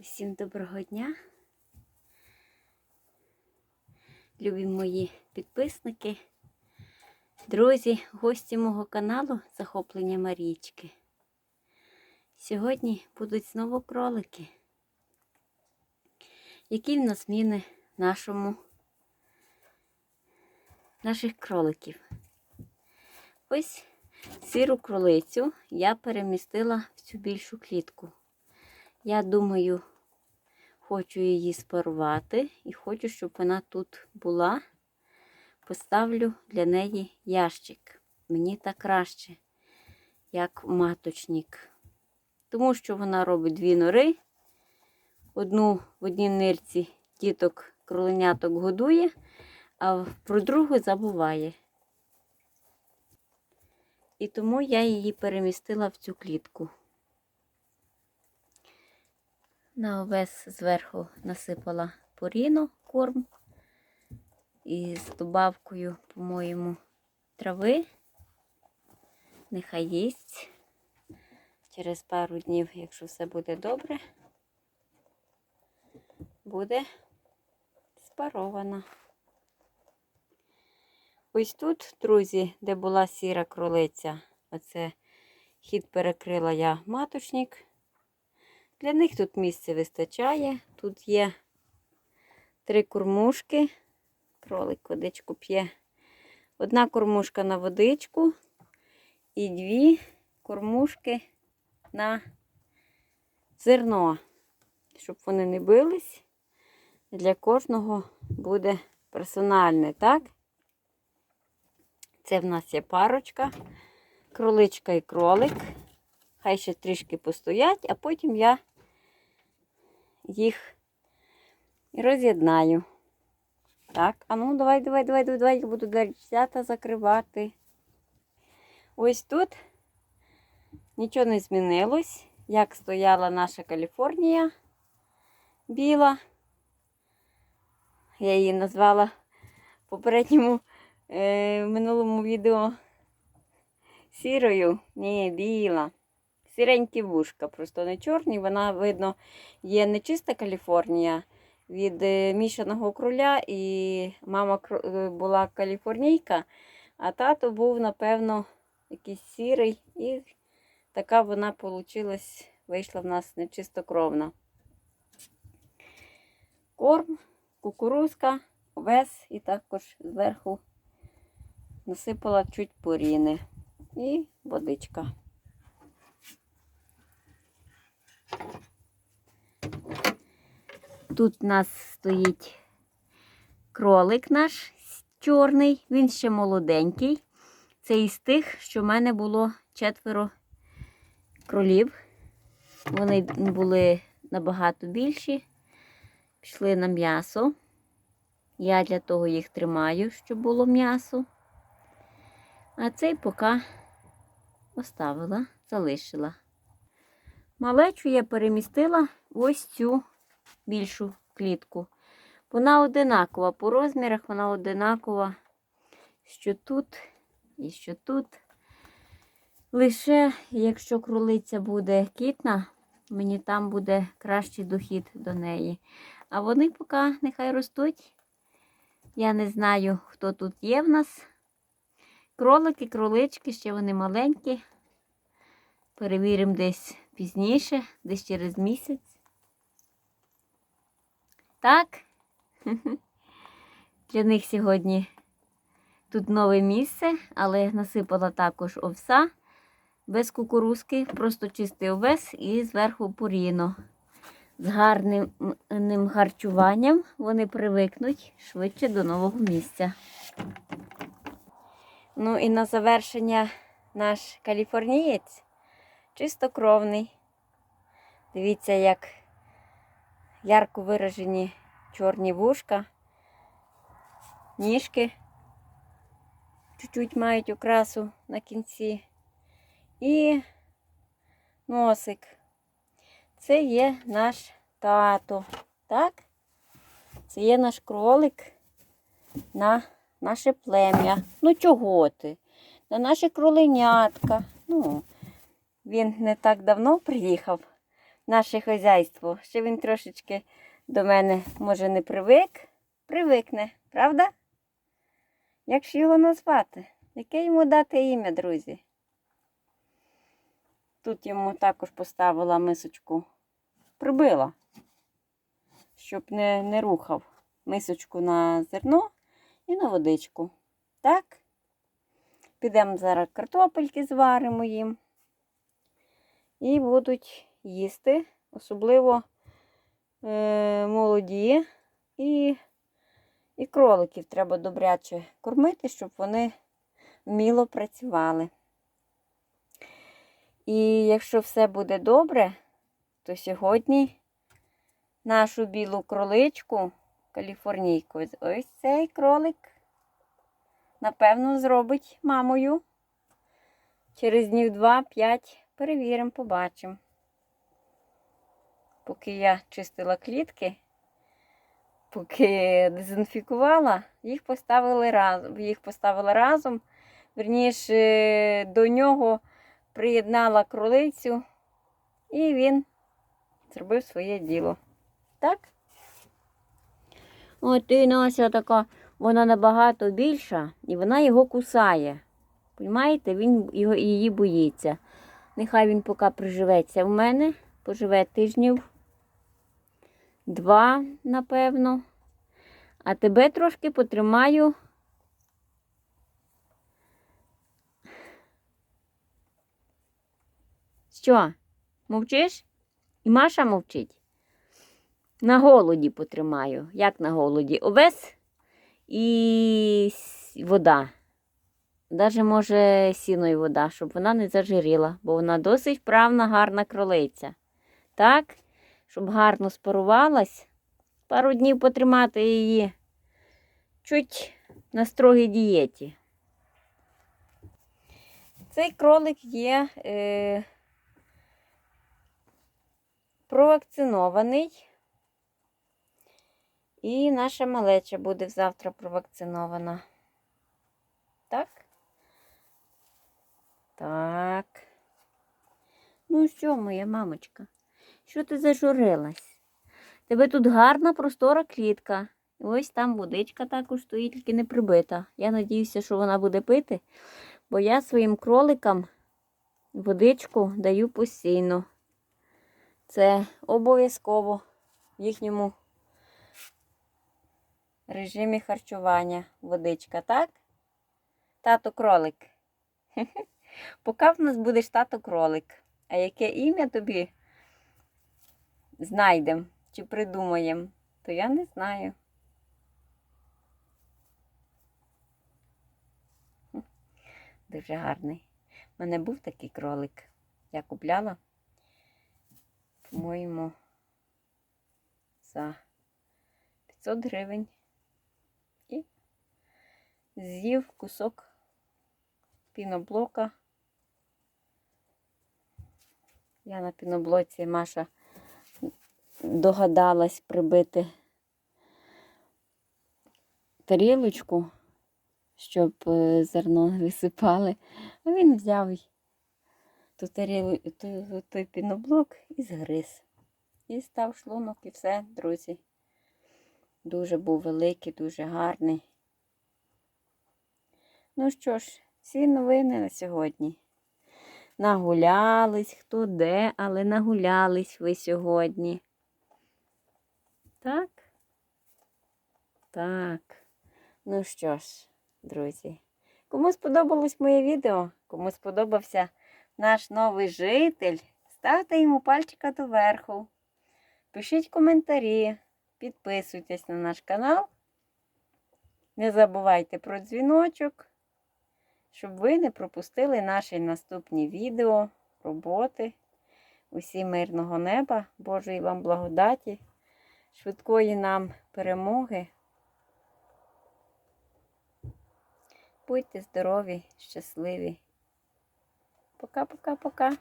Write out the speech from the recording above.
Всім доброго дня. Любі мої підписники, друзі, гості мого каналу Захоплення Марічки. Сьогодні будуть знову кролики. Які в нас зміни нашому наших кроликів? Ось сіру кролицю я перемістила в цю більшу клітку. Я думаю, хочу її спарувати і хочу, щоб вона тут була. Поставлю для неї ящик. Мені так краще, як маточник. Тому що вона робить дві нори. Одну в одній нирці діток кроленяток годує, а про другу забуває. І тому я її перемістила в цю клітку. На овес зверху насипала поріно, корм і з добавкою, по-моєму, трави. Нехай їсть. Через пару днів, якщо все буде добре, буде спарована. Ось тут, друзі, де була сіра кролиця, оце хід перекрила я маточник. Для них тут місця вистачає. Тут є три кормушки. Кролик водичку п'є. Одна кормушка на водичку і дві кормушки на зерно, щоб вони не бились. Для кожного буде персональне, так? Це в нас є парочка, кроличка і кролик. Хай ще трішки постоять, а потім я їх роз'єднаю. Так, а ну давай, давай, давай, давай, давай, я буду дверцята закривати. Ось тут нічого не змінилось. Як стояла наша Каліфорнія біла. Я її назвала в попередньому е, минулому відео сірою. Ні, біла сіренькі вушка, просто не чорні. Вона, видно, є не чиста Каліфорнія від е, мішаного кроля, і мама е, була каліфорнійка, а тато був, напевно, якийсь сірий, і така вона вийшла, вийшла в нас нечистокровна. Корм, кукурузка, овес і також зверху насипала чуть поріни і водичка. Тут у нас стоїть кролик наш чорний, він ще молоденький. Це із тих, що в мене було четверо кролів. Вони були набагато більші, пішли на м'ясо. Я для того їх тримаю, щоб було м'ясо. А цей поки оставила, залишила. Малечу я перемістила ось цю більшу клітку. Вона одинакова по розмірах, вона одинакова, що тут і що тут. Лише, якщо кролиця буде кітна, мені там буде кращий дохід до неї. А вони поки нехай ростуть. Я не знаю, хто тут є в нас. Кролики, кролички, ще вони маленькі. Перевіримо десь пізніше, десь через місяць. Так, для них сьогодні тут нове місце, але насипала також овса без кукурузки, просто чистий овес і зверху поріно. З гарним харчуванням вони привикнуть швидше до нового місця. Ну і на завершення наш каліфорнієць чистокровний. Дивіться, як ярко виражені чорні вушка, ніжки чуть-чуть мають окрасу на кінці. І носик. Це є наш тато. Так? Це є наш кролик на наше плем'я. Ну, чого ти? На наше кроленятка. Ну, він не так давно приїхав наше хазяйство. Ще він трошечки до мене, може, не привик, привикне, правда? Як ж його назвати? Яке йому дати ім'я, друзі? Тут йому також поставила мисочку, прибила, щоб не, не рухав мисочку на зерно і на водичку. Так? Підемо зараз картопельки зваримо їм. І будуть їсти, особливо е, молоді і, і кроликів треба добряче кормити, щоб вони вміло працювали. І якщо все буде добре, то сьогодні нашу білу кроличку, каліфорнійку, ось цей кролик, напевно, зробить мамою. Через днів 2-5 перевіримо, побачимо. Поки я чистила клітки, поки дезінфікувала, їх поставили разом. Їх поставила разом. Верніше, до нього приєднала кролицю, і він зробив своє діло. Так? От і Нася така, вона набагато більша, і вона його кусає. Понімаєте, він його, її боїться. Нехай він поки приживеться в мене, поживе тижнів два, напевно. А тебе трошки потримаю. Що? Мовчиш? І Маша мовчить. На голоді потримаю. Як на голоді? Овес і вода. Даже може сіно і вода, щоб вона не зажиріла, бо вона досить вправна, гарна кролиця. Так, щоб гарно спарувалась, пару днів потримати її чуть на строгій дієті. Цей кролик є е, провакцинований. І наша малеча буде завтра провакцинована. Так? Так. Ну що, моя мамочка, що ти зажурилась? Тебе тут гарна простора клітка. І Ось там водичка також стоїть, тільки не прибита. Я надіюся, що вона буде пити, бо я своїм кроликам водичку даю постійно. Це обов'язково в їхньому режимі харчування водичка, так? Тато кролик. Поки в нас будеш тато кролик. А яке ім'я тобі знайдемо чи придумаємо, то я не знаю. Дуже гарний. У мене був такий кролик. Я купляла, по-моєму, за 500 гривень. І з'їв кусок піноблока. Я на піноблоці Маша догадалась прибити тарілочку, щоб е, зерно висипали. А він взяв ту тарілу, ту, той піноблок і згриз. І став шлунок, і все, друзі. Дуже був великий, дуже гарний. Ну що ж, всі новини на сьогодні. Нагулялись, хто де, але нагулялись ви сьогодні. Так? Так. Ну що ж, друзі, кому сподобалось моє відео, кому сподобався наш новий житель, ставте йому пальчика доверху. Пишіть коментарі, підписуйтесь на наш канал. Не забувайте про дзвіночок щоб ви не пропустили наші наступні відео, роботи. Усі мирного неба, Божої вам благодаті, швидкої нам перемоги. Будьте здорові, щасливі. Пока-пока-пока.